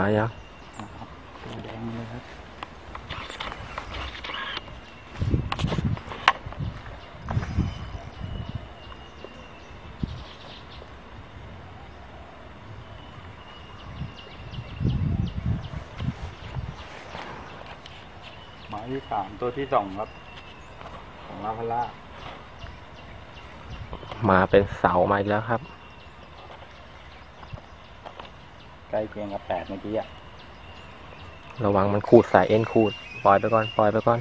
ายังตัวแดงเลยครับหมายที่สามตัวที่สองครับ ของลาพาร่ามาเป็นเสามาอีกแล้วครับ ใกล้เคียงกับแปดเมื่อกี้อะระวังมันขูดสายเอ็นขูด ปล่อยไปก่อน ปล่อยไปก่อน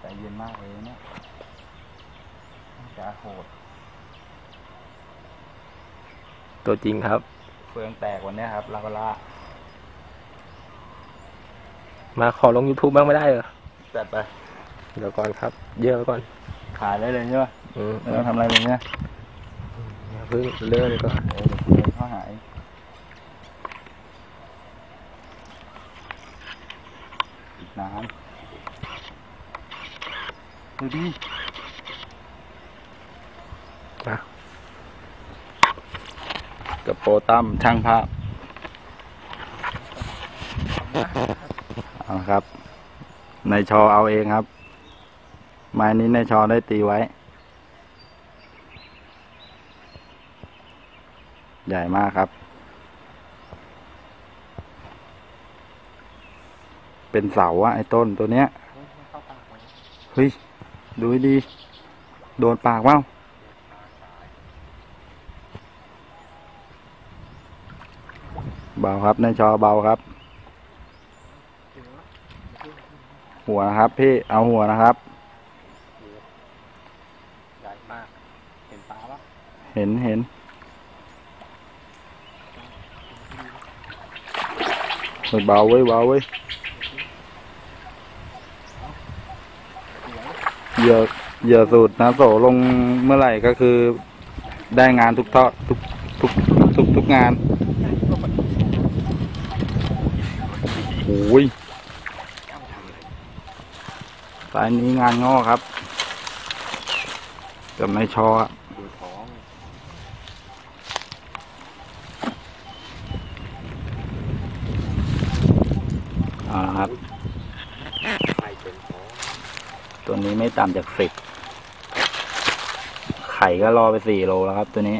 ใจเย็นมากเลยเนี่ยจะโหด ตัวจริงครับ เฟืองแตกวันเนี้ยครับลาพาร่ามาขอลง YouTube บ้างไม่ได้เหรอ จัดไป เดี๋ยวก่อนครับ เยอะไปก่อนขายได้เลยใช่ไหมอืมไม่ต้องทำอะไรเลยเนี่ยอย่าเพิ่งเลื่อนก่อนเออเดี๋ยวเขาหายอีกนานดูดิมากับโปรตั้มช่างภาพเอาครับ ในชอเอาเองครับ ไม้นี้ในชอได้ตีไว้ ใหญ่มากครับ เป็นเสาอะไอ้ต้นตัวเนี้ยเฮ้ย ดูให้ดี โดนปากเปล่าเบาครับในชอเบาครับ หัวนะครับพี่เอาหัวนะครับ ใหญ่มาก เห็นปลาปะ เห็นเห็น เบาเว้ยเบาเว้ยเหยื่อเหยื่อสูตรนะโสลงเมื่อไหร่ก็คือ ได้งานทุกทอดทุกทุกทุกทุกงานโอ้ยสายนี้งานงอครับกับนายชอ อ่าครับ ตัวนี้ไม่ต่ำจากสิบ ไข่ก็รอไปสี่โลแล้วครับ ตัวนี้